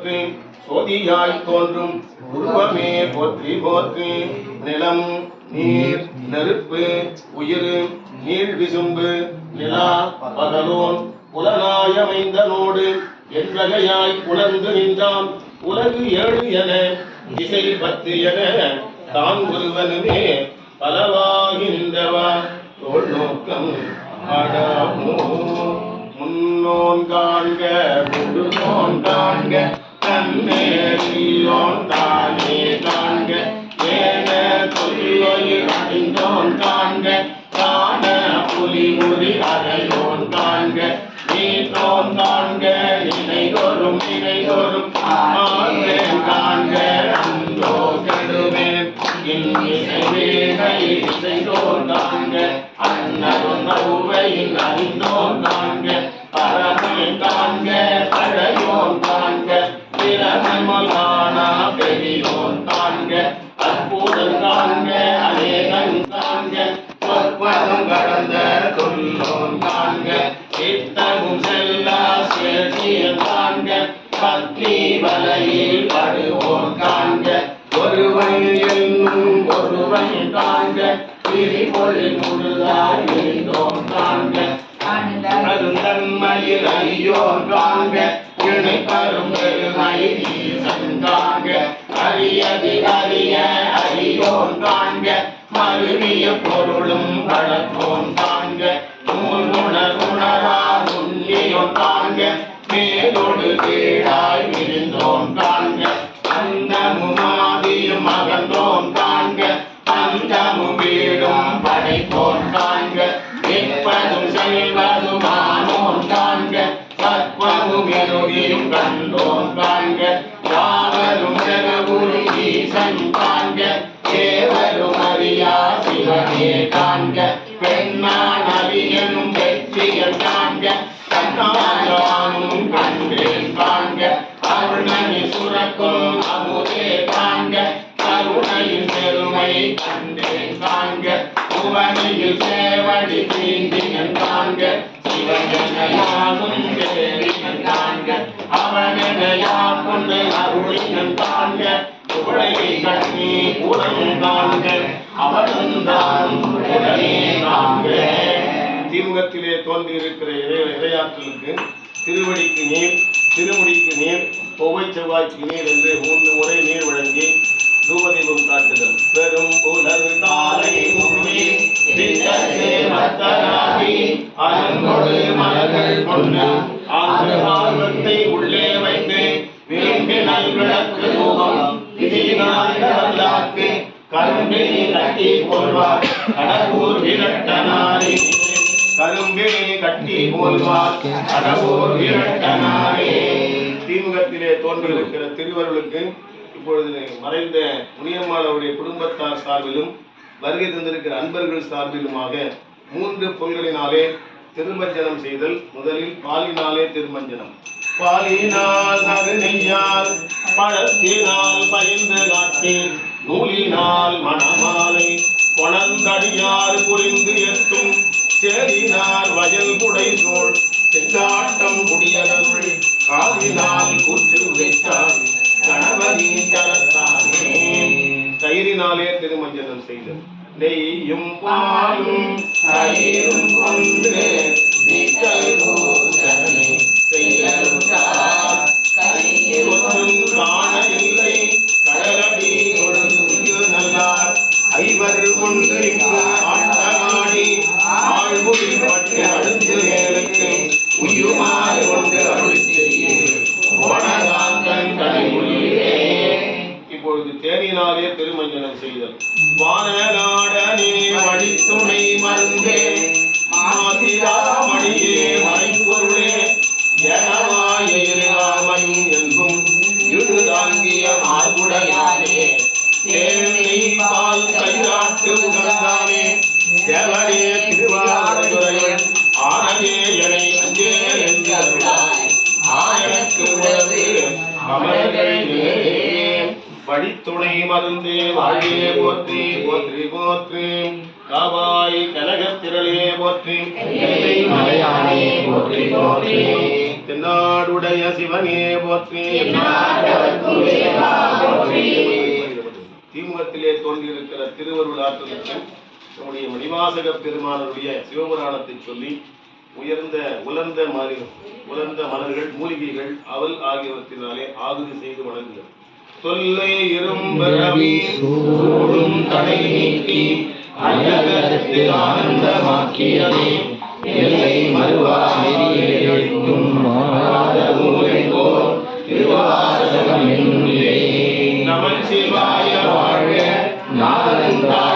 போற்று சோதியாய் தோன்றும் உருவமே போற்றி போற்று நிலம் நீர் நெருப்பு உயிர் நீள் விசும்பு நிலா பகலோன் புலனாயமைந்தனோடு என்றகையாய் உணர்ந்து நின்றான் உலகு ஏழு என திசை பத்து என தான் ஒருவனுமே பலவாகி நின்றவா. தோல் நோக்கம் முன்னோன் காண்க முன்னோன் காண்க. தன்னேறியோன் தானே காண்க ஏன தொல்லையில் அடைந்தோன் வலையில் படுவோம் காண்க. ஒருவன் என்னும் ஒருவன் காண்க. திரிபொழி முழுதாய் இருந்தோம் காண்க. அருந்தன்மையில் ஐயோ காண்க. இணை கரும் பெருமை காண்க. அரியதி அறிய அறியோன் காண்க. மருவிய பொருளும் பழத்தோன் காண்க. நூல் உணர் உணரா உன்னியோன் காண்க. காண்க நிற்பதும் செல்வதும் காண்க சத்வமும் இறுதியும் கண்டோன் காண்க அவனையா கொண்டு அருளினன் காண்க உடையை கட்டி உடன் காண்க அவனும் தான் உடனே காண்க தீமுகத்திலே தோன்றியிருக்கிற இறை இறையாற்றலுக்கு திருவடிக்கு நீர் திருமுடிக்கு நீர் பொவை செவ்வாய்க்கு நீர் என்று மூன்று முறை நீர் வழங்கி தூபதீபம் காட்டுதல் பெரும் புலர் தாரை மூடி மலர்கள் ஆறு ஆர்வத்தை உள்ளே வைத்து விரும்பினல் விளக்கு ரூபம் விதியினால் கரும்பினி கட்டி கொள்வார் கடவுர் விரட்டனாரி கரும்பினி கட்டி போல்வார். கடவுர் விரட்டனாரே தீமுகத்திலே தோன்றியிருக்கிற திருவருளுக்கு இப்பொழுது மறைந்த முனியம்மானவருடைய குடும்பத்தார் சார்பிலும் வருகை தந்திருக்கிற அன்பர்கள் சார்பிலுமாக மூன்று பொருள்களினாலே திருமஞ்சனம் செய்தல் முதலில் பாலினாலே திருமஞ்சனம். பாலினால் பழத்தினால் பயின்று காட்டி நூலினால் மணமாலை கொணந்தடியார் புரிந்து எட்டும். சேரினார் வயல் குடை சோழ் செங்காட்டம் குடியதனுள் காலினால் குற்று வைத்தார். கணவன் நெய்யினாலே திருமஞ்சனம் செய்தது நெய்யும் பாலும் தயிரும் கொண்டு போற்றி. காவாய் கனகத் திரளே போற்றி தென்னாடுடைய சிவனே போற்றி. திமுகத்திலே தோன்றியிருக்கிற திருவருள் ஆற்றலுக்கு நம்முடைய மணிவாசக பெருமானுடைய சிவபுராணத்தை சொல்லி உயர்ந்த உலர்ந்த மலர் உலர்ந்த மலர்கள் மூலிகைகள் அவல் ஆகியவற்றினாலே ஆகுதி செய்து வணங்குகிறது தொல்லை இரும்பரவி சூடும் தடை நீக்கி அழகத்து ஆனந்தமாக்கியதே. எல்லை மறுவா நெறியெழுத்தும் மாறாத ஊரெங்கோர் வாழ்க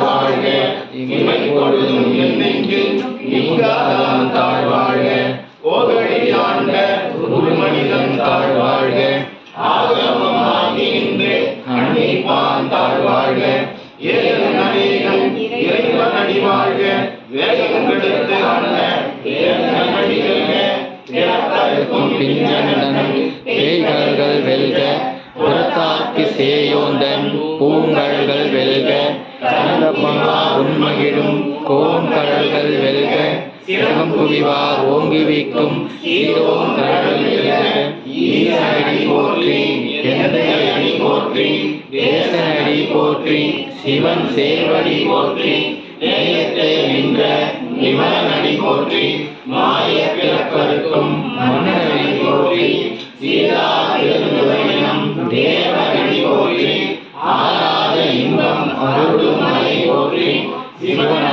வாழ்க. இமை தாழ் கடல் வெல்க சிறகம் புவிவார் ஓங்கி வீக்கும். ஈரோம் கடல் வெல்க ஈசனடி போற்றி. எந்தையடி போற்றி. தேசனடி போற்றி. சிவன் சேவடி போற்றி. நேயத்தை நின்ற நிமலனடி போற்றி. மாய பிறப்பருக்கும் மன்னனடி போற்றி. சீதா திருந்துரையினம் தேவனடி போற்றி. ஆராத இன்பம் அருளும் மலை போற்றி. சிவன்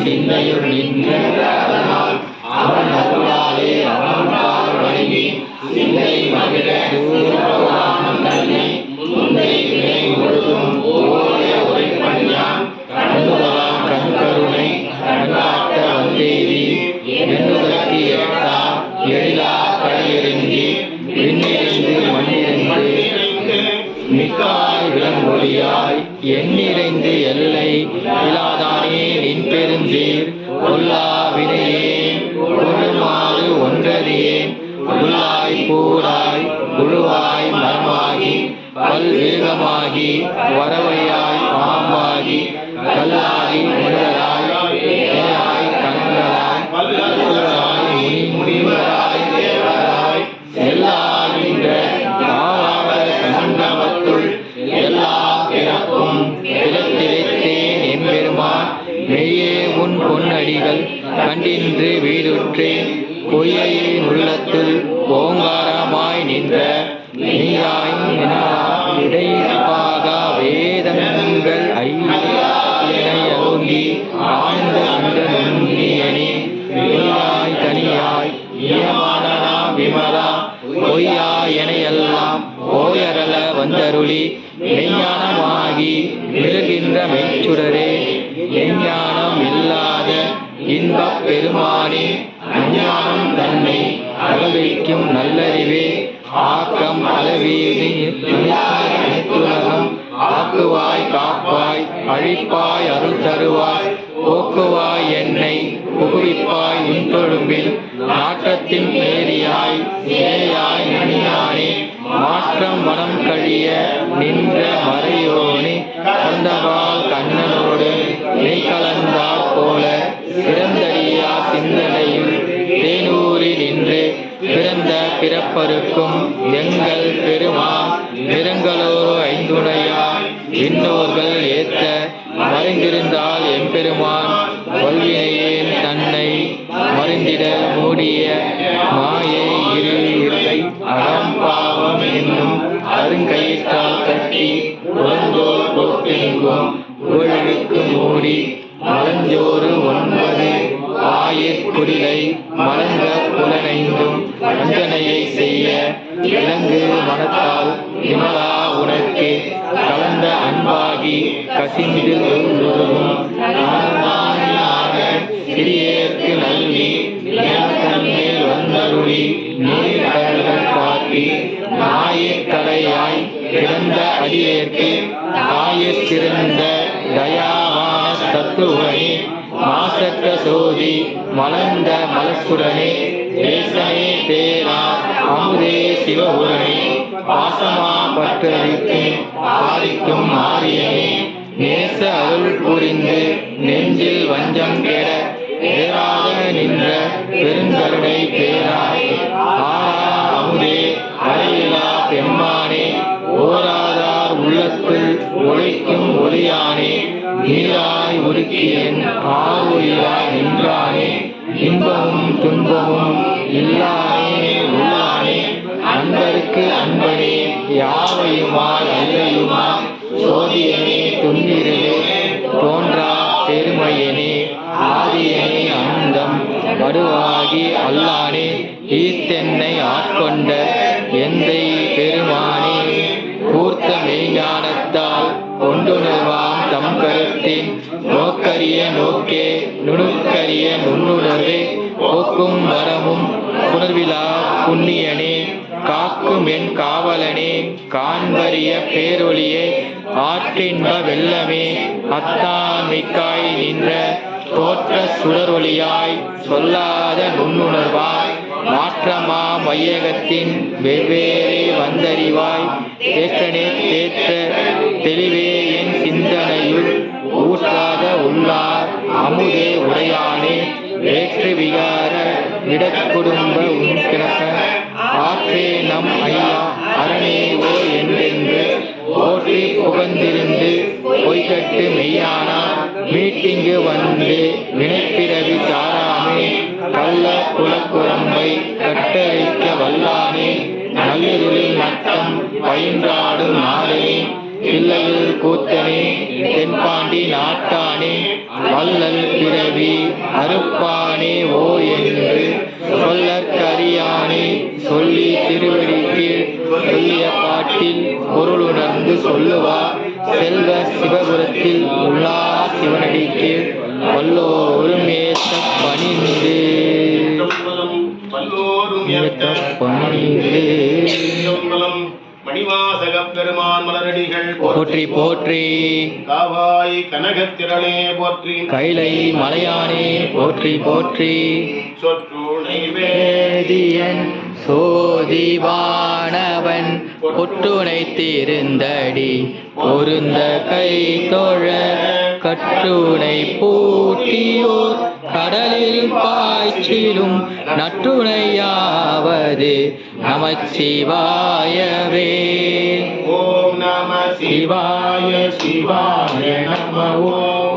சிந்தையுள் நின்ற அதனால் அவன் அருளாலே அவன்பால் வழங்கி சிந்தை மகிழ தன்னை முந்தை வினை முழுதும் ஓய கண்கருணை கண்காட்ட வந்தேவி ஒளியாய் எண்ணிறைந்து எல்லை இலாதானே நின் பெருந்தீர் கொல்லா வினையேன் கொழுமாறு ஒன்றறியேன் உள்ளாய் கூறாய் குழுவாய் மரமாகி பல்வேகமாகி வரவையாய் பாம்பாகி கல்லாகி கண்டின்று வீடுற்றேன். பொய்யையின் உள்ளத்துள் ஓங்காரமாய் நல்லறிவே ஆக்கம் அளவீது அனைத்துலகம் ஆக்குவாய் காப்பாய் அழிப்பாய் அருள் தருவாய் போக்குவாய் என்னை புகுவிப்பாய் உன்தொழும்பில் நாட்டத்தின் மேரியாய் சேயாய் நனியானே மாற்றம் மனம் கழிய நின்ற மறையோனே கந்தவால் கண்ணனோடு நெய் கலந்தாற் போல சிறந்தடியா சிந்தனை தேனூரில் நின்று பிறந்த பிறப்பருக்கும் எங்கள் பெருமா நிறங்களோரு ஐந்துணையா இன்னோர்கள் ஏத்த மறைந்திருந்தார். விலங்கு மனத்தால் விமலா உனக்கு கலந்த அன்பாகி கசிந்து உருகும் சிறியேற்கு நல்வி மேல் வந்தருளி நீர் கடல்கள் காட்டி நாயிற்கரையாய் பிறந்த அடியேற்கு தாயிற் சிறந்த தயாவான தத்துவனே மாசற்ற சோதி மலர்ந்த மலசுடனே தேசனே பேரா அமுதே சிவபுரணி பாசமா பற்றளிக்கும் பாலிக்கும் ஆரியனே நேச அருள் புரிந்து நெஞ்சில் வஞ்சம் கெட பேராத நின்ற பெருங்கருணை பேராய். ஆரா அமுதே அறையிலா பெம்மானே ஓராதார் உள்ளத்தில் ஒழிக்கும் ஒளியானே நீராய் உருக்கியன் ஆறுயிராய் நின்றானே இன்பமும் துன்பமும் இல்லானே உள்ளானே. அன்பருக்கு அன்பனே யாவையுமாய் அல்லையுமாய் சோதியனே துன்னிரலே தோன்றா பெருமையனே. ஆதியனே அந்தம் வருவாகி அல்லானே. ஈத்தென்னை ஆட்கொண்ட எந்தை பெருமானே. கூர்த்த மெய்ஞானத்தால் கொண்டுணர்வாம் தம் கருத்தின் நோக்கரிய நோக்கே நுணுக்கரிய நுண்ணுணர்வே போக்கும் வரமும் புணர்விழா புண்ணியனே காக்கும் என் காவலனே காண்பறிய பேரொளியே ஆற்றின்ப வெள்ளமே அத்தாமிக்காய் நின்ற தோற்ற சுடரொளியாய் சொல்லாத நுண்ணுணர்வாய் மாற்றமா மையகத்தின் வெவ்வேறே வந்தறிவாய் தேற்றனே தேற்ற தெளிவே ஊற்றாத உள்ளார். அமுதே உடையானே வேற்று விகார விடக்குடும்ப உன்கிணக்க ஆற்றே நம் ஐயா அரணே ஓ என்றென்று போற்றி புகழ்ந்திருந்து பொய்கட்டு மெய்யானா. மீட்டிங்கு வந்து வினைப்பிறவி தாராமே கள்ள குலக்குரம்பை கட்டழிக்க வல்லானே. நல்லிருளில் நட்டம் பயின்றாடும் நாளே பிள்ளையில் கூத்தனே தென்பாண்டி நாட்டானே வள்ளல் பிறவி அறுப்பானே ஓ என்று சொல்லற்கரியானே சொல்லி திருவடி கீழ் சொல்லிய பாட்டில் பொருளுணர்ந்து சொல்லுவார் செல்வ சிவபுரத்தில் உள்ளா சிவனடி கீழ் வல்லோரும் ஏற்ற பணிந்து. ஏத்த பணிந்து. மணிவாசக பெருமான் மலரடிகள் போற்றி போற்றி காவாய் கனகத்திரளே போற்றி. கைலை மலையானே போற்றி போற்றி. சொற்றுணை வேதியன் சோதிவானவன் ஒற்றுணைத்திருந்தடி. பொருந்த கை தொழ கற்றுணை பூட்டியோர் கடலில் பாய்ச்சிலும் நற்றுணையாவது நமச்சிவாயவே. ஓம் நம சிவாய சிவாய நம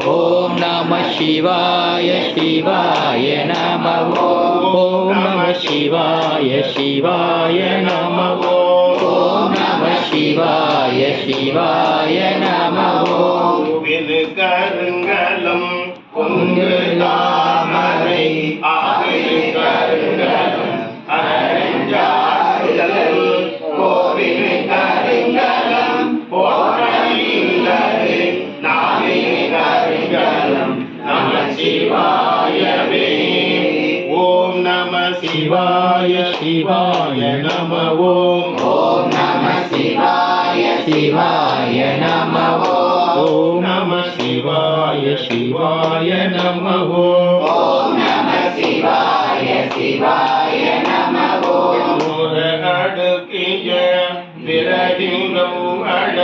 ஓம் நம சிவாய சிவாய நம ஓம் நம சிவாய சிவாய நம ஓம் நம சிவாய சிவாய நம கோவிலு கருங்கலம். கொங்கு தாமரை ஆறு கருங்கலம். அரஞ்சாடுதல் கோவிலு கருங்கலம். போற்றலில்லது நாவிலு கருங்கலம். நம சிவாயவே. ஓம் நம சிவாய சிவாய நம ஓம். ஓம் நம சிவாய சிவாய நம ஓம். நம சிவாய சிவாய நம ஓம் நம சிவாய சிவாய நம ஒரு அடுக்கிய விரகிங்கும் அட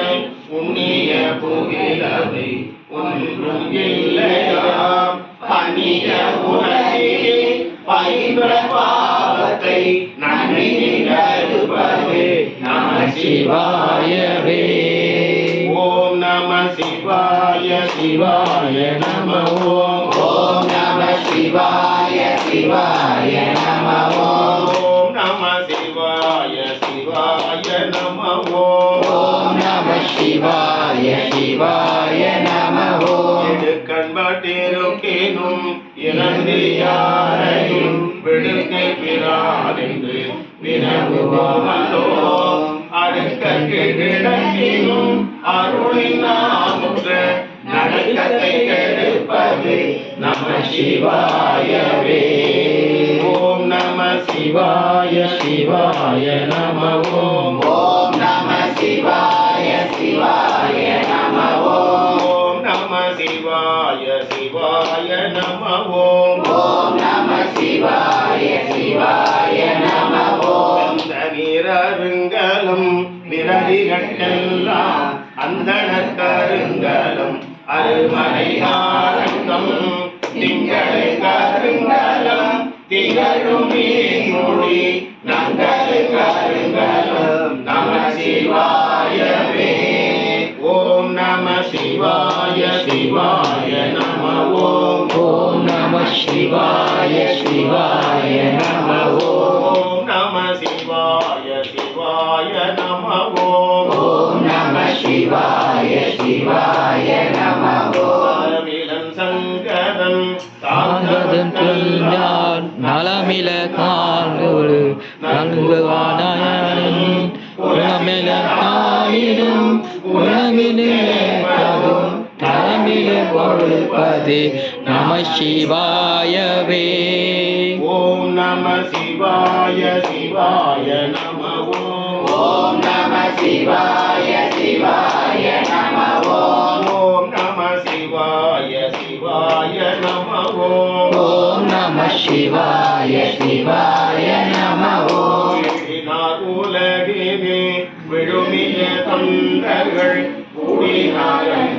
உண்ணிய புகிலவை ஒன்றும் இல்லையாம் பணிய உலகிலே பயின்ற பாவத்தை நன்றி கருப்பது நம சிவாயவே நம சிவாய சிவாய நம ஓம். ஓம் நம சிவாய சிவாய நம ஓம். நம சிவாய சிவாய நம ஓம். ஓம் நம சிவாய சிவாய நம கண்பட்டிருக்கேனும் இறந்து யாரையும் விடுக்கை பிறாதென்று வினவுவோமல்லோ அடுக்க கிடக்கினும் அருளின் நாமுற்ற நடக்கத்தை கெடுப்பது நம சிவாயவே. ஓம் நம சிவாய சிவாய நம ஓம் ஓம் நம சிவாய சிவாய நம ஓம் நம சிவாய சிவாய நம ஓம் ஓம் நம சிவாய சிவாய நம அதிகட்டெல்லாம் அந்தணர் கருங்கலம் அருமலை ஆரங்கம் திங்களை கருங்கலம் திகழும் மொழி நங்கள் கருங்கலம் நம சிவாயவே. ஓம் நம சிவாய சிவாய நம. ஓம் ஓம் நம சிவாய சிவாய நம. ஓம் நம சிவாய சிவாய நம. ஓம் ஓம் நம சிவாய சிவாய கொடுப்பது நம சிவாயவே. ஓம் நம சிவாய சிவாய நம ஓம் நம சிவாய சிவாய நம ஓம் நம சிவாய சிவாய நம ஓம் நம சிவாய சிவாய நம உலகினே விழுமிய தொண்டர்கள் கூடினாரன்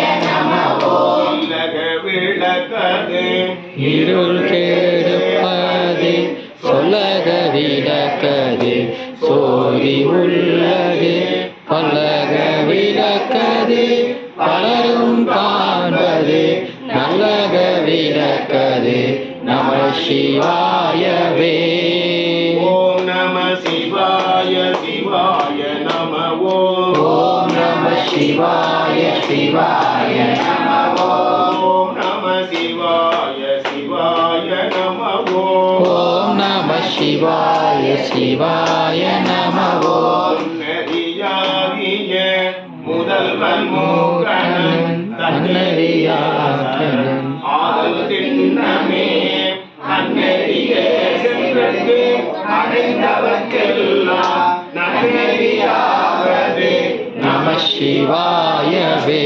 இருள் கெடுப்பது சொல்லக விளக்கது சோதி உள்ளது பல்லக விளக்கது பலரும் காண்பது நல்லக விளக்கது நம சிவாயவே. ஓம் நம சிவாய சிவாய நம ஓம் நம சிவாய சிவாய நம ஓம். சிவாய சிவாய நம ஓம் நம சிவாய சிவாய நம ஓம் நெறியாகிய முதல்வன் ஆதல் திண்ணமே அந்நெறியே அடைந்தவர்க்கெல்லாம் நன்னெறியாவது நம சிவாயவே.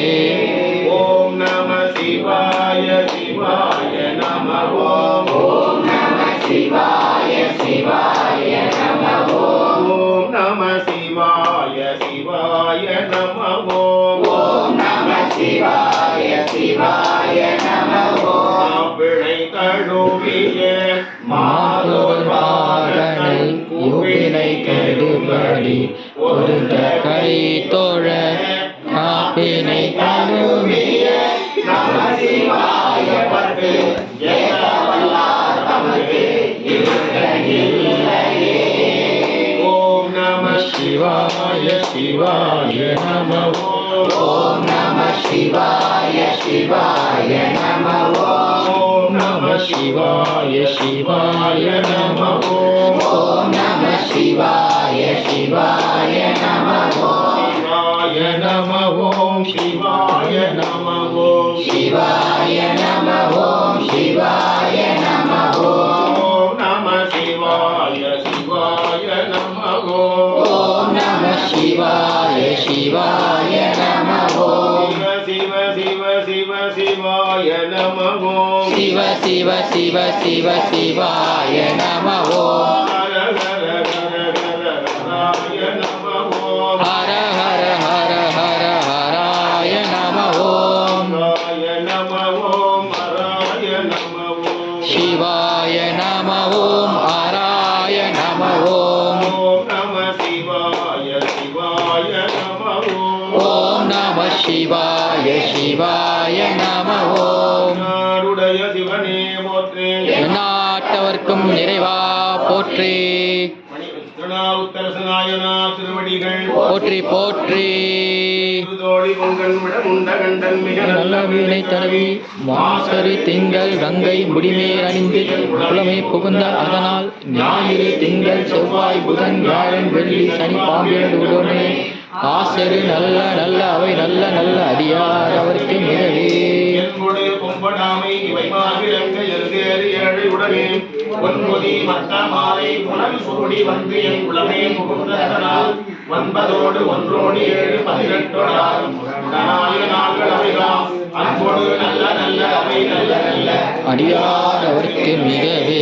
கெடுபடி பொருந்த கை தோழ காப்பினை தழுவிய நம சிவாய பத்து நம சிவாய சிவாய நம ஓம் நம சிவாய சிவாய நம ஓம் நம சிவாய சிவாய நம ஓம் ஓம் நம சிவாய சிவாய நம ஓம் சிவாய நம ஓம் சிவாய நம நம சிவாய சிவாய நம ஓம் சிவ சிவ சிவ சிவ சிவாய நம ஓம் சிவ சிவ மிக நல்ல வீணை தடவி மாசரி திங்கள் கங்கை முடிமேல் அணிந்து புலமை புகுந்த அதனால் ஞாயிறு திங்கள் செவ்வாய் புதன் வியாழன் வெள்ளி சனி பாம்பிரண்டு உடனே ஆசரு நல்ல நல்ல அவை நல்ல நல்ல அடியார் அவருக்கு மிகவே என்பொடு பொம்படாமை இவை மாதிரங்க எழுதேறு ஏழை உடனே. பொன்முதி மட்ட மாலை புனல் சூடி வந்து என் உளமே முகுந்தனால் ஒன்பதோடு ஒன்றோடு ஏழு பதினெட்டோடாகும் உடனாய நாள்கள் அவைகளாம். அன்போடு நல்ல நல்ல அவை நல்ல நல்ல. அடியார் அவருக்கு மிகவே